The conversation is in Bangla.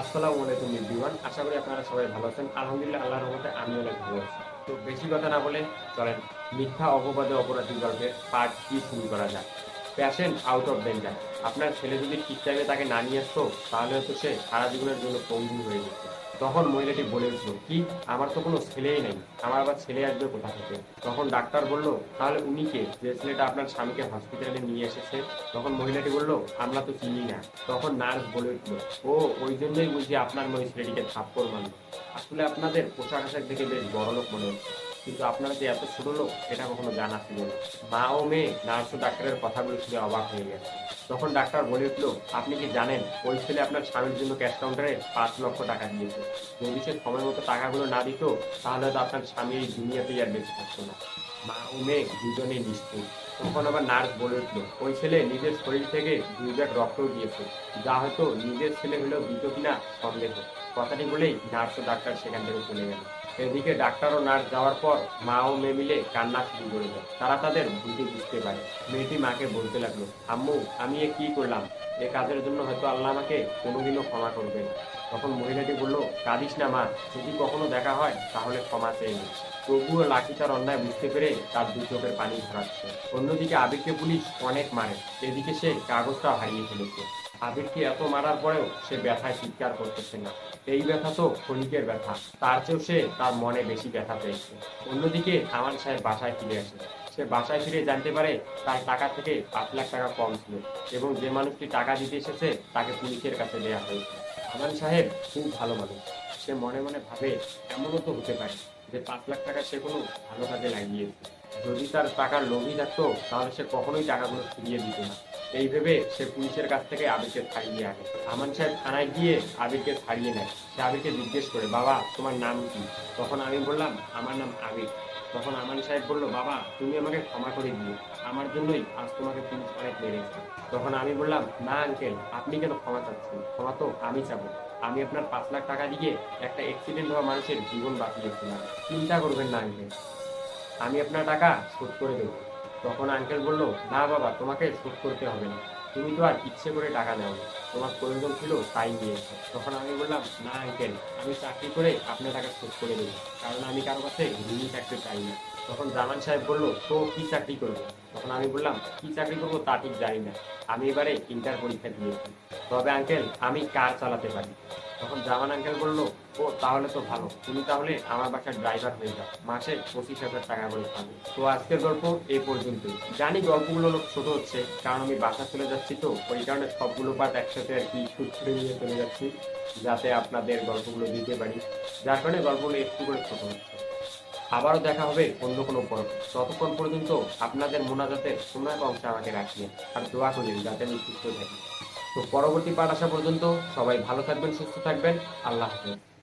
আসসালামু আলাইকুম এভরিওয়ান, আশা করি আপনারা সবাই ভালো আছেন। আলহামদুলিল্লাহ, আল্লাহর রহমতে আমিও অনেক ভালো আছি। তো বেশি কথা না বলে চলেন, মিথ্যা, অপবাদে, অপরাধী গল্পের পার্ট কি শুরু করা যায় প্যাশেন্ট আউট অফ ডেঞ্জার আপনার ছেলে যদি ঠিক টাইমে তাকে না নিয়ে আসতো, তাহলে হয়তো সে সারা জীবনের জন্য পঙ্গু হয়ে যেত। তখন মহিলাটি বলে উঠল কি? আমার তো কোনো ছেলেই নেই। আমার আবার ছেলে আসবে কোথা থেকে? তখন ডাক্তার বলল, তাহলে উনি কে? যে ছেলেটা আপনার স্বামীকে হসপিটালে নিয়ে এসেছে? তখন মহিলাটি বলল, আমরা তো চিনি না। তখন নার্স বলে উঠল, ও, ওই জন্যই বুঝি আপনার ওই ছেলেটিকে থাপ্পড় আসলে আপনাদের পোশাক আশাক দেখে বেশ বড় লোক মনে হচ্ছে। কিন্তু আপনারা যে এত ছোট লোক এটা কখনো জানা ছিল না। মা ও মেয়ে, নার্স ও ডাক্তারের কথাগুলো শুনে অবাক হয়ে গেছে। তখন ডাক্তার বলে উঠল, আপনি কি জানেন, ওই ছেলে আপনার স্বামীর জন্য ক্যাশ কাউন্টারে পাঁচ লক্ষ টাকা দিয়েছে। যদি সে সময় মতো টাকাগুলো না দিত, তাহলে তো আপনার স্বামী এই দুনিয়াতেই আর বেঁচে থাকতো না। মা ও মেয়ে দুজনেই নিশ্চয় তখন আবার নার্স বলে উঠল, ওই ছেলে নিজের শরীর থেকে দুই ব্যাগ রক্তও দিয়েছে। যা হয়তো নিজের ছেলে হলেও দিত কিনা সন্দেহ। কথাটি বলেই নার্স ও ডাক্তার সেখান থেকে চলে গেল। এদিকে ডাক্তার ও নার্স যাওয়ার পর মা ও মেয়ে মিলে কান্না শুরু করে দেয়। তারা তাদের ভুলটি বুঝতে পারে। মেয়েটি মাকে বলতে লাগল, আম্মু, আমি এ কি করলাম? এ কাজের জন্য হয়তো আল্লাহ আমাকে কোনোদিনও ক্ষমা করবে না। তখন মহিলাটি বলল, কাঁদিস না মা, যদি কখনো দেখা হয় তাহলে ক্ষমা চেয়ে নিস তবুও লাঠি তার অন্যায় বুঝতে পেরে তার দু চোখের পানি ধরাচ্ছে। অন্যদিকে আবিরকে পুলিশ অনেক মারে। এদিকে সে কাগজটা হারিয়ে ফেলেছে। আবিরকে এত মারার পরেও সে ব্যথায় চিৎকার করতেছে না। এই ব্যথা তো ক্ষণিকের ব্যথা। তার চেয়েও সে তার মনে বেশি ব্যথা পেয়েছে। অন্যদিকে আমার সাহেব বাসায় ফিরে আসে। সে বাসায় ফিরে জানতে পারে তার টাকা থেকে পাঁচ লাখ টাকা কম ছিল এবং যে মানুষটি টাকা দিতে এসেছে তাকে পুলিশের কাছে দেওয়া হয়েছে। আমান সাহেব খুব ভালো মানুষ। সে মনে মনে ভাবে এমনও তো হতে পারে যে পাঁচ লাখ টাকা সে কোনো ভালো কাজে লাগিয়েছে। যদি তার টাকার লোভই থাকতো, তাহলে সে কখনোই টাকাগুলো ফিরিয়ে দিত না। এই ভেবে সে পুলিশের কাছ থেকে আবিরকে ছাড়িয়ে আনে। আমান সাহেব থানায় গিয়ে আবিরকে ছাড়িয়ে নেয়। সে আবিরকে জিজ্ঞেস করে, বাবা, তোমার নাম কি? তখন আমি বললাম, আমার নাম আবির। তখন আমান সাহেব বলল, বাবা, তুমি আমাকে ক্ষমা করে দিও। আমার জন্যই আজ তোমাকে পুলিশ অনেক মেরেছে। তখন আমি বললাম, না, আঙ্কেল, আপনি কেন ক্ষমা চাচ্ছেন? ক্ষমা তো আমি চাবো। আমি আপনার পাঁচ লাখ টাকা দিয়ে একটা অ্যাক্সিডেন্ট হওয়া মানুষের জীবন বাঁচিয়েছিলাম। চিন্তা করবেন না, আঙ্কেল। আমি আপনার টাকা শোধ করে দেবো। তখন আঙ্কেল বলল, না বাবা, তোমাকে শোধ করতে হবে না। তুমি তো আর ইচ্ছে করে টাকা নেও তোমার প্রয়োজন ছিল তাই নিয়েছো। তখন আমি বললাম, না আঙ্কেল আমি চাকরি করে আপনার টাকা শোধ করে দেবো, কারণ আমি কারও কাছে ঋণী থাকতে চাই না। তখন জামান সাহেব বলল, তো কি চাকরি করব? তখন আমি বললাম, কি চাকরি করব তা ঠিক জানি না। আমি এবারে ইন্টার পরীক্ষা দিয়েছি। তবে আঙ্কেল আমি কার চালাতে পারি? তখন জামান আঙ্কেল বলল, ও, তাহলে তো ভালো। তুমি তাহলে আমার বাসার ড্রাইভার হয়ে যাও। মাসে পঁচিশ হাজার টাকা করে পাবে। তো আজকের গল্প এই পর্যন্তই। জানি গল্পগুলো লোক ছোট হচ্ছে, কারণ আমি বাসা চলে যাচ্ছি তো, ওই কারণে সবগুলো পার্ট একসাথে আর কি করে নিয়ে চলে যাচ্ছি, যাতে আপনাদের গল্পগুলো দিতে পারি। যার কারণে গল্পগুলো একটু করে ছোট হচ্ছে। আবারও দেখা হবে অন্য কোনো পর্ব। ততক্ষণ পর্যন্ত আপনাদের মোনাজাতের এক অংশে আমাকে রাখিয়ে আর দোয়া করেন যাতে আমি সুস্থ থাকি। তো পরবর্তী পাঠ আসা পর্যন্ত সবাই ভালো থাকবেন সুস্থ থাকবেন। আল্লাহ হাফেজ।